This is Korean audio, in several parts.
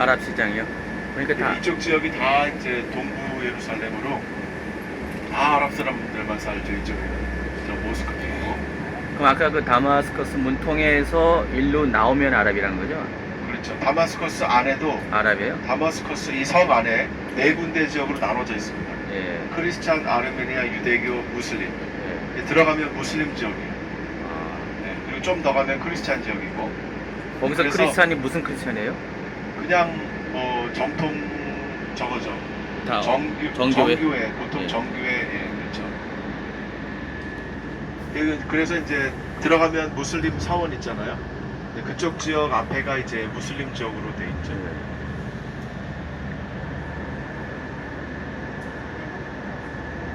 아랍 시장이요. 그러니까 다 이쪽 지역이 다 이제 동부 예루살렘으로 다 아랍 사람들만 살죠 이쪽에는. 저 모스크도 있고. 그럼 아까 그 다마스커스 문통에서 일로 나오면 아랍이라는 거죠? 그렇죠. 다마스커스 안에도 아랍이에요? 다마스커스 이 섬 안에 네 군데 지역으로 나눠져 있습니다. 예. 크리스찬, 아르메니아, 유대교, 무슬림. 예. 들어가면 무슬림 지역이에요. 아, 네, 그리고 좀 더 가면 크리스찬 지역이고 거기서 그래서- 크리스찬이 무슨 크리스찬이에요? 그냥 뭐 정통 저거죠. 다 정교, 정교회? 정교회, 보통 예. 정교회, 예, 그렇죠. 그- 그래서 이제 들어가면 무슬림 사원 있잖아요. 근데 그쪽 지역 앞에가 이제 무슬림 지역으로 돼 있죠. 예.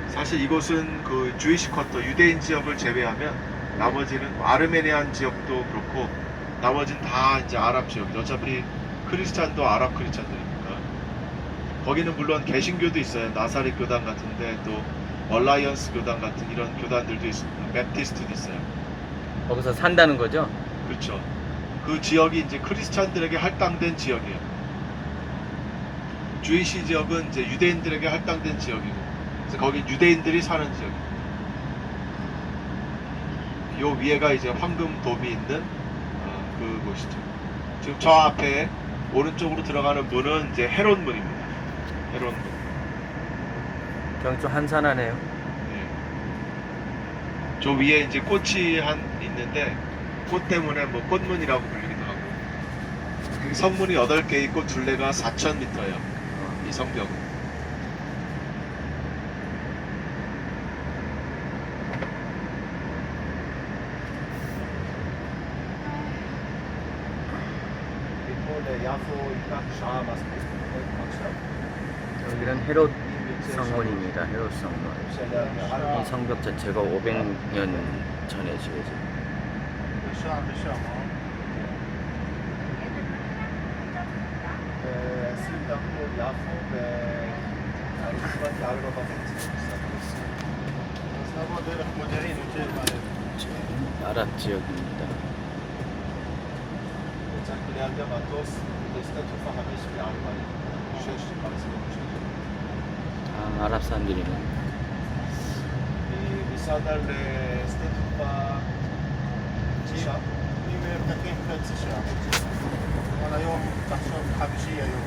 사실 이곳은 그 주이시 쿼터 유대인 지역을 제외하면 나머지는 아르메니안 지역도 그렇고 나머지는 다 이제 아랍 지역이죠. 어차피 크리스찬도 아랍 크리스찬들이니까 거기는 물론 개신교도 있어요. 나사렛 교단 같은데 또 얼라이언스 교단 같은 이런 교단들도 있습니다. 맵티스트도 있어요. 거기서 산다는 거죠? 그렇죠. 그 지역이 이제 크리스찬들에게 할당된 지역이에요. 주이시 지역은 이제 유대인들에게 할당된 지역이고, 그래서 거기 유대인들이 사는 지역이에요. 요 위에가 이제 황금 돔이 있는 어, 그 곳이죠. 지금 저 앞에 오른쪽으로 들어가는 문은 이제 헤론 문입니다. 헤론 문. 좀 한산하네요. 네. 저 위에 이제 꽃이 한 있는데 꽃 때문에 뭐 꽃문이라고 불리기도 하고 그 성문이 8개 있고 둘레가 4,000m예요 이 성벽은 여기는 헤롯 성문입니다. 헤롯 성문. 이 성벽 자체가 500년 전에 지어진. 아랍 지역입니다. ileride Atos Destat Ufa Habeş ve Almanya. Şöyle parası olmuştu. Arapsan dilimi. בסדר לשדה תעופה תשעה. אני מרתקים חצי שעה. אבל היום תחשוב חמישי היום.